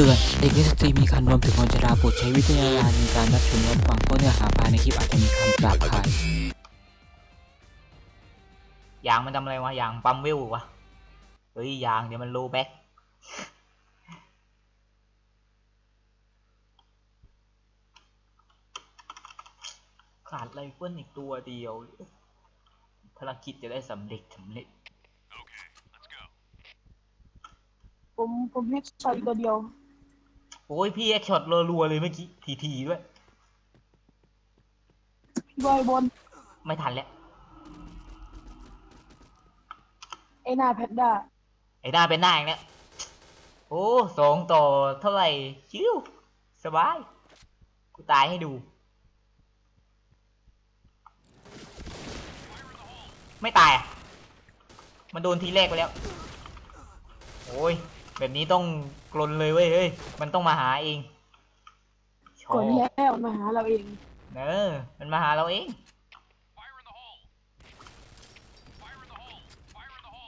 ตือนเด็กนิสตรีมีคันรวมถึงคนชราโปรดใช้วิจารณญาณในการรับชมรับฟังเพราะเนื้อหาภายในคลิปอาจจะมีคำหยาบคายยางมันทำอะไรวะยางปั๊มวิววะเฮ้ยยางเดี๋ยวมันโลแบ็กขาดไรเฟิลอีกตัวเดียวภารกิจจะได้สำเร็จสำเร็จผมผมเรียกช็อตตัวเดียว โอ้ยพี่แอคช็อตรัวๆเลยเมื่อกี้ทีๆด้วยพี่บอยบน ไม่ทันแล้วไอหน้าแพนด้าไอ้หน้าเป็นหน้าอย่างเนี้ยโอ้สองต่อเท่าไหร่ชิวสบาย กูตายให้ดู ไม่ตายอะมันโดนทีแรกไปแล้ว โอ้ย แบบนี้ต้องกลนเลยเว้ยเฮ้ย มันต้องมาหาเองชอกดแล้วมาหาเราเองเออ มันมาหาเราเอง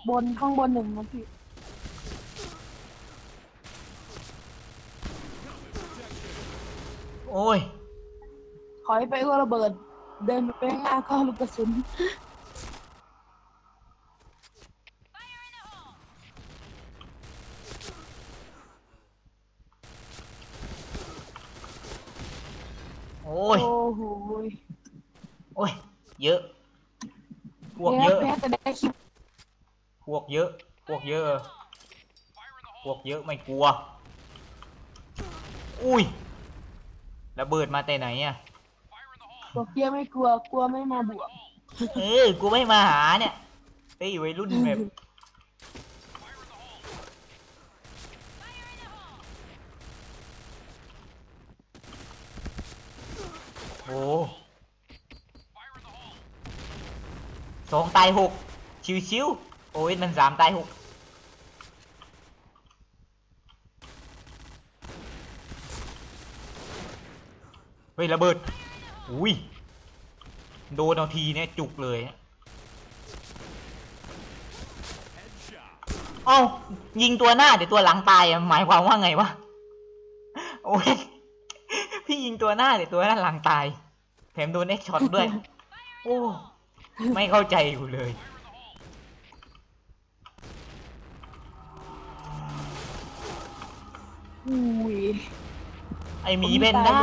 บนข้างบนหนึ่งนะพี่โอ้ยถอยไปก็ระเบิด เดินไปข้างหน้าก็ลูกกระสุน โอ้ย โอ้โหโอ้ย เยอะ พวกแพ้เยอะแพ้แต่ได้คลิปพวกเยอะ พวกเยอะ พวกเยอะไม่กลัว อุ้ย ระเบิดมาแต่ไหนอะบอกเกียไม่กลัว กลัวไม่มาบวก เออ กูไม่มาหาเนี่ยเฮ้ยวัยรุ่นแบบ โอ้ สองตายหกชิวๆโอ้ยมันสามตายหกเฮ้ยระเบิด อุ้ย โดนเอาทีเนี่ยจุกเลยอะเอ้ายิงตัวหน้าเดี๋ยวตัวหลังตายหมายความว่าไงวะ โอ้ย พี่ยิงตัวหน้าเดี๋ยวตัวหน้าหลังตาย แถมโดนเอ็กช็อตด้วย โอ้ ไม่เข้าใจกูเลย อุ้ยไอหมีเบนด้า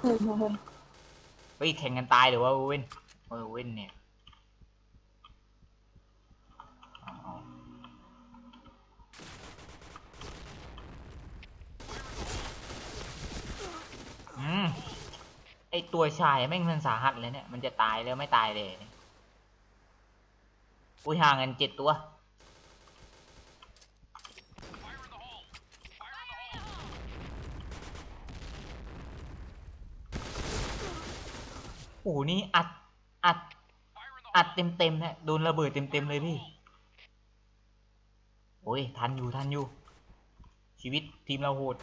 เฮ้ยเฮ้ยเฮ้ยแข่งกันตายหรือว่าเว้นเออเว้นเนี่ยเอาเอาอืมไอ ตัวชายแม่งมันสาหัสเลยเนี่ย มันจะตายแล้วไม่ตายเลยอุ้ยห่างกันเจ็ดตัว โอ้โหนี่อัด อัด อัดเต็มเต็มเนี่ยโดนระเบิดเต็มเต็มเลยพี่ โอ้ยทันอยู่ทันอยู่ ชีวิตทีมเราโหด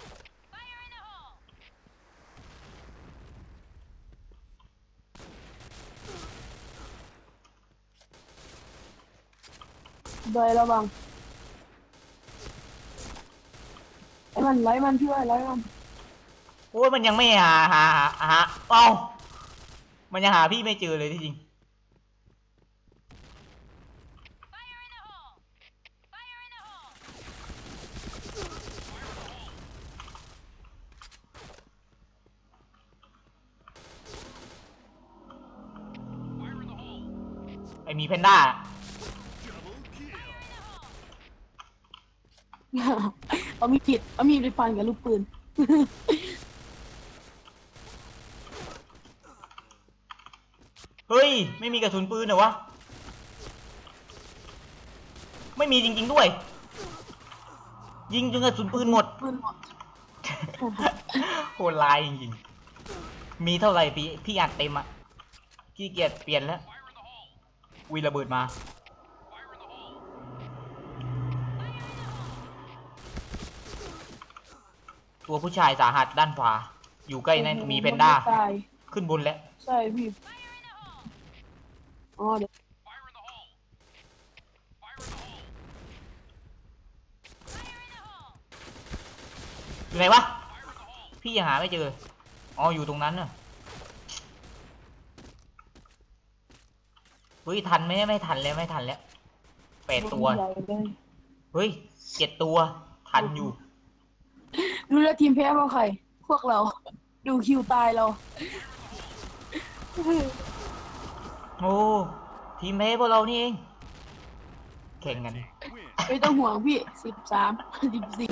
บอยระวังไอ้มันไล่มันพี่ว่าไล่มันโอ้ยมันยังไม่หาหาหาหาเอ้ามันยังหาพี่ไม่เจอเลยที่จริงไอหมีแพนด้า เอามีผิดเอามีดไปฟันกับลูกปืน เฮ้ย ไม่มีกระสุนปืนเหรอวะ ไม่มีจริง ๆด้วย ยิงจนกระสุนปืนหมด ปืนหมดโหดร้ายจริงๆ มีเท่าไหร่พี่พี่อัดเต็มอะขี้เกียจเปลี่ยนแล้ววีระเบิดมา ตัวผู้ชายสาหัสด้านขวา อยู่ใกล้นั่นมีเพนด้า ตายขึ้นบนแล้ว ใช่พี่อ๋อเดี๋ยวโอยู่ไหนวะ พี่ยังหาไม่เจอ อ๋อ อยู่ตรงนั้นน่ะเฮ้ย ทันไหมไม่ทันแล้ว ไม่ทันแล้วแปดตัวใหญ่เลยเฮ้ยเจ็ดตัว ทันอยู่ รู้แล้วทีมแพ้เพราะใคร พวกเรา ดูคิวตายเรา โอ้ทีมเมพวกเรานี่เองแข่งกัน ไม่ต้องห่วงพี่สิบสามสิบสี่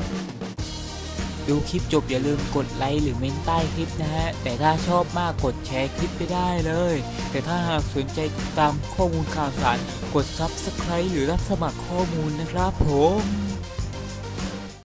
ดูคลิปจบอย่าลืมกดไลค์หรือเมนใต้คลิปนะฮะ แต่ถ้าชอบมากกดแชร์คลิปไปได้เลย แต่ถ้าหากสนใจติดตามข้อมูลข่าวสาร กด Subscribe หรือรับสมัครข้อมูลนะครับผม